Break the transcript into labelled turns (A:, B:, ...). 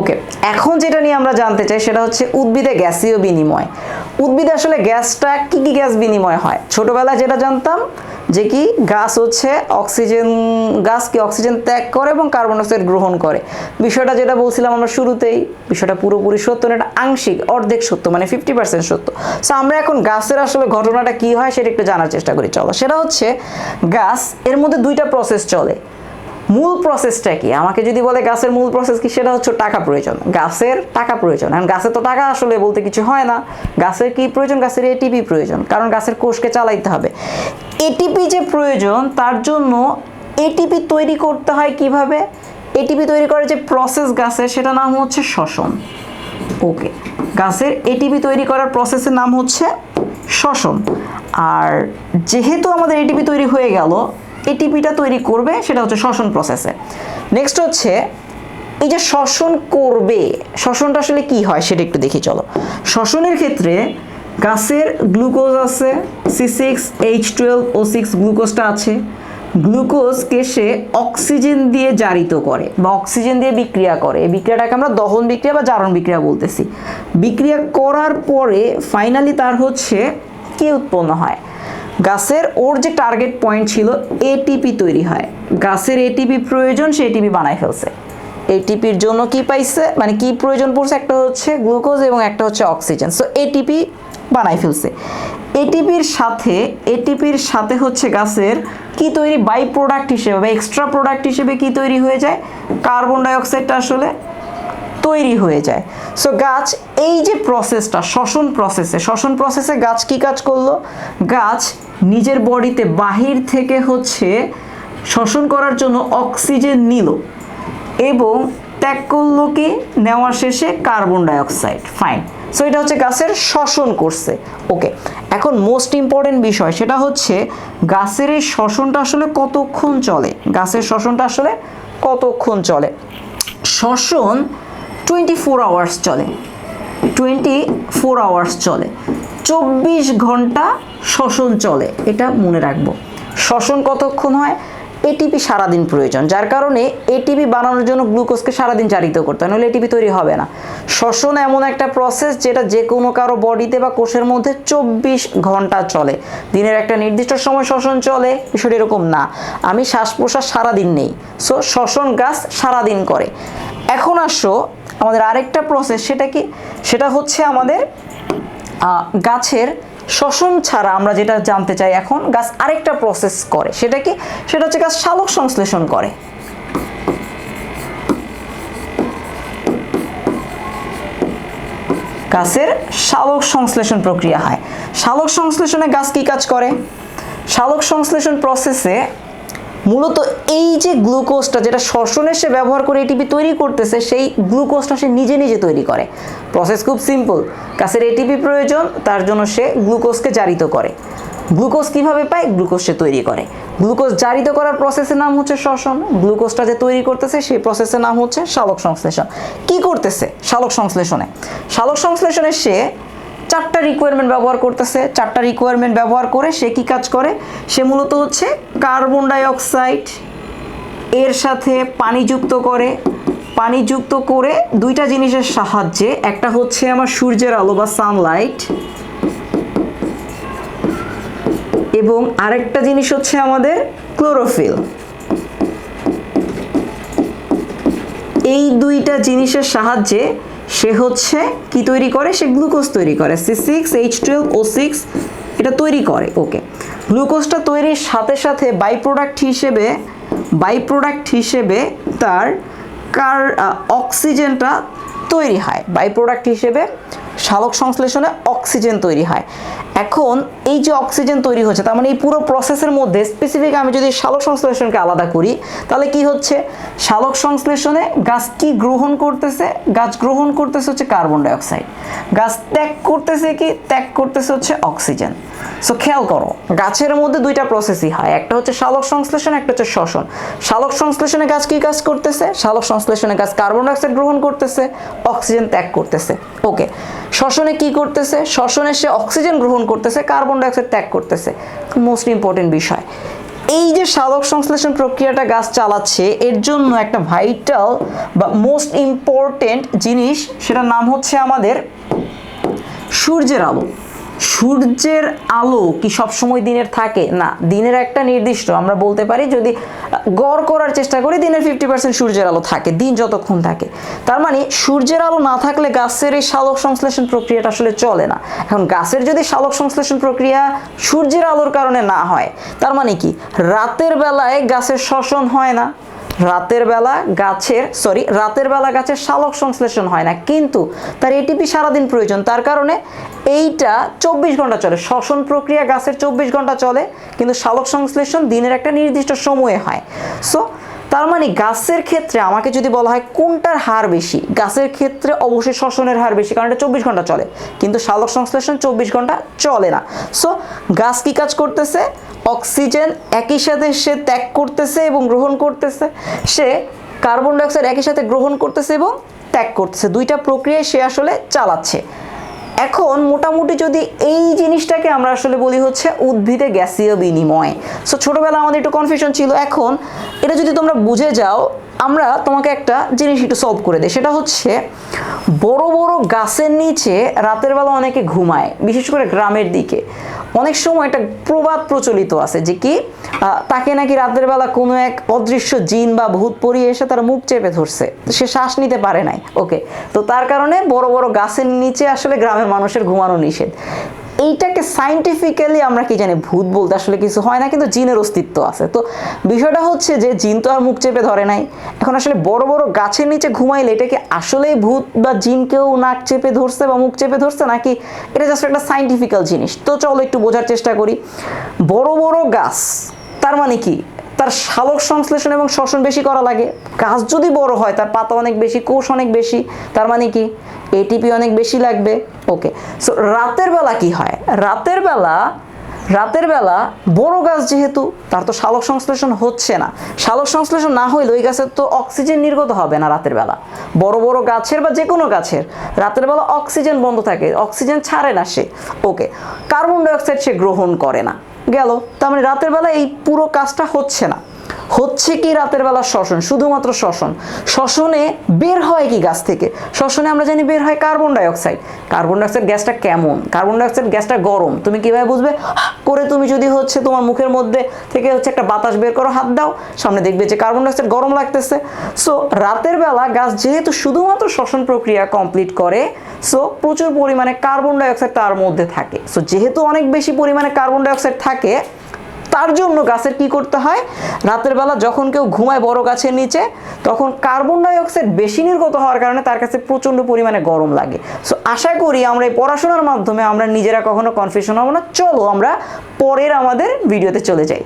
A: ওকে, এখন যেটা নিয়ে আমরা জানতে চাই সেটা হচ্ছে উদ্ভিদে গ্যাসীয় বিনিময়। উদ্ভিদে আসলে গ্যাসটা কি কি গ্যাস বিনিময় হয়? ছোটবেলায় যেটা জানতাম যে কি গাছ হচ্ছে অক্সিজেন গাছ কি অক্সিজেন ত্যাগ করে এবং কার্বন ডাইঅক্সাইড গ্রহণ করে। বিষয়টা যেটা বলছিলাম আমরা শুরুতেই, বিষয়টা পুরোপুরি সত্য না, এটা আংশিক, অর্ধেক সত্য মানে ফিফটি পার্সেন্ট সত্য। সো আমরা এখন গাছের আসলে ঘটনাটা কি হয় সেটা একটু জানার চেষ্টা করি, চলো। সেটা হচ্ছে গাছ এর মধ্যে দুইটা প্রসেস চলে। মূল প্রসেসটা কি? আমাকে যদি বলে গাছের মূল প্রসেস কি, সেটা হচ্ছে টাকা প্রয়োজন। গাছের টাকা প্রয়োজন। এখন গাছের তো টাকা আসলে বলতে কিছু হয় না। গাছের কি প্রয়োজন? গাছের এটিপি প্রয়োজন। কারণ গাছের কোষকে চালাইতে হবে। এটিপি যে প্রয়োজন, তার জন্য এটিপি তৈরি করতে হয় কীভাবে? এটিপি তৈরি করার যে প্রসেস গাছের সেটা নাম হচ্ছে শ্বসন। ওকে গাছের এটিপি তৈরি করার প্রসেসের নাম হচ্ছে শ্বসন। আর যেহেতু আমাদের এটিপি তৈরি হয়ে গেল এটিপিটা তৈরি করবে, সেটা হচ্ছে শ্বসন প্রসেসে নেক্সট হচ্ছে, এই যে শ্বসন করবে, শ্বসনটা আসলে কি হয় সেটা একটু দেখি, চলো। শ্বসনের ক্ষেত্রে গাছের গ্লুকোজ আছে C six H twelve O six গ্লুকোজটা আছে। গ্লুকোজকে সে অক্সিজেন দিয়ে জারিত করে বা অক্সিজেন দিয়ে বিক্রিয়া করে। এই বিক্রিয়াটাকে আমরা দহন বিক্রিয়া বা জারণ বিক্রিয়া বলতেছি। বিক্রিয়া করার পরে ফাইনালি তার হচ্ছে কি উৎপন্ন হয়? গাছের ওর যে টার্গেট পয়েন্ট ছিল এটিপি তৈরি হয়। গাছের এটিপি প্রয়োজন, সে এটিপি বানায় ফেলছে। এটিপির জন্য কি পাইছে? মানে কি প্রয়োজন পড়ছে? একটা হচ্ছে গ্লুকোজ এবং একটা হচ্ছে অক্সিজেন সো এটিপি বানাই ফেলছে। এটিপির সাথে এটিপির সাথে হচ্ছে গাছের কি তৈরি? বাই প্রোডাক্ট হিসেবে বা এক্সট্রা প্রোডাক্ট হিসেবে কি তৈরি হয়ে যায়? কার্বন ডাইঅক্সাইডটা আসলে তৈরি হয়ে যায়। সো গাছ এই যে প্রসেসটা শ্বসন প্রসেসে শ্বসন প্রসেসে গাছ কি কাজ করল? গাছ নিজের বডিতে বাহির থেকে হচ্ছে শ্বসন করার জন্য অক্সিজেন নিল এবং ত্যাগ করল কি? নেওয়া শেষে কার্বন ডাইঅক্সাইড। ফাইন সো এটা হচ্ছে গাছের শ্বসন করছে। ওকে এখন মোস্ট ইম্পর্টেন্ট বিষয় সেটা হচ্ছে গাছের এই শ্বসনটা আসলে কতক্ষণ চলে? গাছের শ্বসনটা আসলে কতক্ষণ চলে? শ্বসন টোয়েন্টি ফোর আওয়ার্স চলে। টোয়েন্টি ফোর আওয়ার্স চলে। চব্বিশ ঘণ্টা শ্বসন চলে, এটা মনে রাখব। শ্বসন কতক্ষণ হয়? এটিপি সারাদিন প্রয়োজন, যার কারণে এটিপি বানানোর জন্য গ্লুকোজকে সারাদিন জারিত করতে হয়, নাহলে এটিপি তৈরি হবে না। শ্বসন এমন একটা প্রসেস যেটা যে কোনো কারও বডিতে বা কোষের মধ্যে চব্বিশ ঘণ্টা চলে। দিনের একটা নির্দিষ্ট সময় শ্বসন চলে, বিষয়টা এরকম না। আমি শ্বাস প্রশ্বাস সারাদিন নেই সো শ্বসন গাছ সারাদিন করে। এখন আসো, আমাদের আরেকটা প্রসেস সেটা কি? সেটা হচ্ছে আমাদের গাছের শ্বসন ছাড়া আমরা যেটা জানতে চাই এখন, গাছ আরেকটা প্রসেস করে। সেটা কি? সেটা হচ্ছে গাছ শালক সংশ্লেষণ করে। গাছের শালক সংশ্লেষণ প্রক্রিয়া হয়। শালক সংশ্লেষণে গাছ কি কাজ করে? শালক সংশ্লেষণ প্রসেসে মূলত এই যে গ্লুকোজটা যেটা শ্বসনে সে ব্যবহার করে এটিপি তৈরি করতেছে, সেই গ্লুকোজটা সে নিজে নিজে তৈরি করে। প্রসেস খুব সিম্পল গাছের এটিপি প্রয়োজন, তার জন্য সে গ্লুকোজকে জারিত করে। গ্লুকোজ কীভাবে পায়? গ্লুকোজ সে তৈরি করে। গ্লুকোজ জারিত করার প্রসেসের নাম হচ্ছে শ্বসন। গ্লুকোজটা যে তৈরি করতেছে, সেই প্রসেসের নাম হচ্ছে শালক সংশ্লেষণ। কি করতেছে? শালক সংশ্লেষণে। শালক সংশ্লেষণে সে চারটা রিকোয়ারমেন্ট ব্যবহার করতেছে। চারটা রিকোয়ারমেন্ট ব্যবহার করে সে কি কাজ করে? সে মূলত হচ্ছে কার্বন ডাইঅক্সাইড এর সাথে পানি যুক্ত করে। পানি যুক্ত করে দুইটা জিনিসের সাহায্যে, একটা হচ্ছে আমার সূর্যের আলো বা সানলাইট এবং আরেকটা জিনিস হচ্ছে আমাদের ক্লোরোফিল এই দুইটা জিনিসের সাহায্যে সে হচ্ছে কি তৈরি করে? সে গ্লুকোজ তৈরি করে। C six H twelve O six এটা তৈরি করে, ওকে। গ্লুকোজটা তৈরির সাথে সাথে বাই প্রোডাক্ট হিসেবে বাই প্রোডাক্ট হিসেবে তার কার অক্সিজেনটা তৈরি হয়। বাই প্রোডাক্ট হিসেবে শালক সংশ্লেষণে অক্সিজেন তৈরি হয়। এখন এই যে অক্সিজেন তৈরি হচ্ছে, তার মানে এই পুরো প্রসেসের মধ্যে স্পেসিফিক আমি যদি শালক সংশ্লেষণকে আলাদা করি, তাহলে কি হচ্ছে? শালক সংশ্লেষণে গাছ কি গ্রহণ করতেছে? গাছ গ্রহণ করতেছে হচ্ছে কার্বন ডাইঅক্সাইড গাছ ত্যাগ করতেছে কি? ত্যাগ করতেছে হচ্ছে অক্সিজেন। সো খেয়াল করো, গাছের মধ্যে দুইটা প্রসেসই হয়। একটা হচ্ছে শালক সংশ্লেষণ, একটা হচ্ছে শ্বসন। শালক সংশ্লেষণে গাছ কি কাজ করতেছে? শালক সংশ্লেষণে গাছ কার্বন ডাইঅক্সাইড গ্রহণ করতেছে, অক্সিজেন ত্যাগ করতেছে। ওকে শ্বসনে কি করতেছে? শ্বসনে সে অক্সিজেন গ্রহণ করতেছে, কার্বন ডাইঅক্সাইড ত্যাগ করতেছে। মোস্ট ইম্পর্টেন্ট বিষয়। এই যে সাধক সংশ্লেষণ প্রক্রিয়াটা গাছ চালাচ্ছে, এর জন্য একটা ভাইটাল বা মোস্ট ইম্পর্টেন্ট জিনিস, সেটার নাম হচ্ছে আমাদের সূর্যের আলো। সূর্যের আলো কি সব সময় দিনের থাকে? না, দিনের একটা নির্দিষ্ট। আমরা বলতে পারি যদি, গড় করার চেষ্টা করি, দিনের ফিফটি পার্সেন্ট সূর্যের আলো থাকে, দিন যতক্ষণ থাকে। তার মানে সূর্যের আলো না থাকলে গাছের এই সালোক সংশ্লেষণ প্রক্রিয়াটা আসলে চলে না। এখন গাছের যদি সালোক সংশ্লেষণ প্রক্রিয়া সূর্যের আলোর কারণে না হয়, তার মানে কি? রাতের বেলায় গাছের শ্বসন হয় না। রাতের বেলা গাছের সরি রাতের বেলা গাছের শালক সংশ্লেষণ হয় না। কিন্তু তার এটিপি সারাদিন প্রয়োজন। তার কারণে এইটা চব্বিশ ঘণ্টা চলে। শ্বসন প্রক্রিয়া গাছের চব্বিশ ঘণ্টা চলে, কিন্তু শালক সংশ্লেষণ দিনের একটা নির্দিষ্ট সময়ে হয়। সো তার মানে গাছের ক্ষেত্রে আমাকে যদি বলা হয় কোনটার হার বেশি? গাছের ক্ষেত্রে অবশ্যই শ্বসনের হার বেশি, কারণ এটা চব্বিশ ঘণ্টা চলে। কিন্তু শালক সংশ্লেষণ চব্বিশ ঘণ্টা চলে না। সো গাছ কি কাজ করতেছে? অক্সিজেন একই সাথে সে ত্যাগ করতেছে এবং গ্রহণ করতেছে। সে কার্বন ডাইঅক্সাইড একই সাথে গ্রহণ করতেছে এবং ত্যাগ করতেছে। দুইটা প্রক্রিয়ায় সে আসলে চালাচ্ছে। এখন মোটামুটি যদি এই জিনিসটাকে আমরা আসলে বলি হচ্ছে উদ্ভিদে গ্যাসীয় বিনিময়। সো ছোটবেলা আমাদের একটু কনফিউশন ছিল। এখন এটা যদি তোমরা বুঝে যাও আমরা তোমাকে একটা জিনিস একটু সলভ করে দিই। সেটা হচ্ছে, বড় বড় গাছের নিচে রাতের বেলা অনেকে ঘুমায়, বিশেষ করে গ্রামের দিকে। অনেক সময় একটা প্রবাদ প্রচলিত আছে যে কি তাকে নাকি রাতের বেলা কোনো এক অদৃশ্য জিন বা ভূত পরিয়ে এসে তার মুখ চেপে ধরছে। সে শ্বাস নিতে পারে নাই। ওকে তো তার কারণে বড় বড় গাছের নিচে আসলে গ্রামের মানুষের ঘুমানো নিষেধ। এইটাকে সাইন্টিফিক্যালি আমরা কি জানি ভূত বলতে আসলে কিছু হয় না, কিন্তু জিনের অস্তিত্ব আছে। তো বিষয়টা হচ্ছে যে জিন তো আর মুখ চেপে ধরে নাই। এখন আসলে বড় বড় গাছের নিচে ঘুমাইলে এটা কি আসলেই ভূত বা জিন কেউ নাক চেপে ধরছে বা মুখ চেপে ধরছে, নাকি এটা জাস্ট একটা সাইন্টিফিক্যাল জিনিস? তো চলো একটু বোঝার চেষ্টা করি। বড় বড় গাছ, তার মানে কি? তার শালক সংশ্লেষণ এবং শ্বসন বেশি করা লাগে। গাছ যদি বড় হয়, তার পাতা অনেক বেশি, কোষ অনেক বেশি, তার মানে কি? এটিপি অনেক বেশি লাগবে। ওকে সো রাতের বেলা কি হয়? রাতের বেলা রাতের বেলা বড় গাছ যেহেতু, তার তো শালক সংশ্লেষণ হচ্ছে না। শালক সংশ্লেষণ না হইলে ওই গাছের তো অক্সিজেন নির্গত হবে না রাতের বেলা। বড় বড় গাছের বা যে কোনো গাছের, রাতের বেলা অক্সিজেন বন্ধ থাকে, অক্সিজেন ছাড়ে না সে। ওকে কার্বন ডাইঅক্সাইড সে গ্রহণ করে না। গেল। তার মানে রাতের বেলা এই পুরো কাজটা হচ্ছে না। হচ্ছে কি রাতের বেলা শ্বসন? শুধুমাত্র শ্বসন। শ্বসনে বের হয় কি গাছ থেকে? শ্বসনে আমরা জানি বের হয় কার্বন ডাইঅক্সাইড। কার্বন ডাইঅক্সাইড গ্যাসটা কেমন? কার্বন ডাইঅক্সাইড গ্যাসটা গরম। তুমি কীভাবে বুঝবে? করে তুমি যদি হচ্ছে তোমার মুখের মধ্যে থেকে হচ্ছে একটা বাতাস বের করো, হাত দাও, সামনে দেখবে যে কার্বন ডাইঅক্সাইড গরম লাগতেছে। সো রাতের বেলা গাছ যেহেতু শুধুমাত্র শ্বসন প্রক্রিয়া কমপ্লিট করে সো প্রচুর পরিমাণে কার্বন ডাইঅক্সাইড তার মধ্যে থাকে। সো যেহেতু অনেক বেশি পরিমাণে কার্বন ডাইঅক্সাইড থাকে তার জন্য গাছের কি করতে হয়? রাতের বেলা যখন কেউ ঘুমায় বড় গাছের নিচে, তখন কার্বন ডাইঅক্সাইড বেশি নির্গত হওয়ার কারণে তার কাছে প্রচণ্ড পরিমাণে গরম লাগে। সো আশা করি আমরা এই পড়াশোনার মাধ্যমে আমরা নিজেরা কখনো কনফিউশন হব না। চলো আমরা পরের আমাদের ভিডিওতে চলে যাই।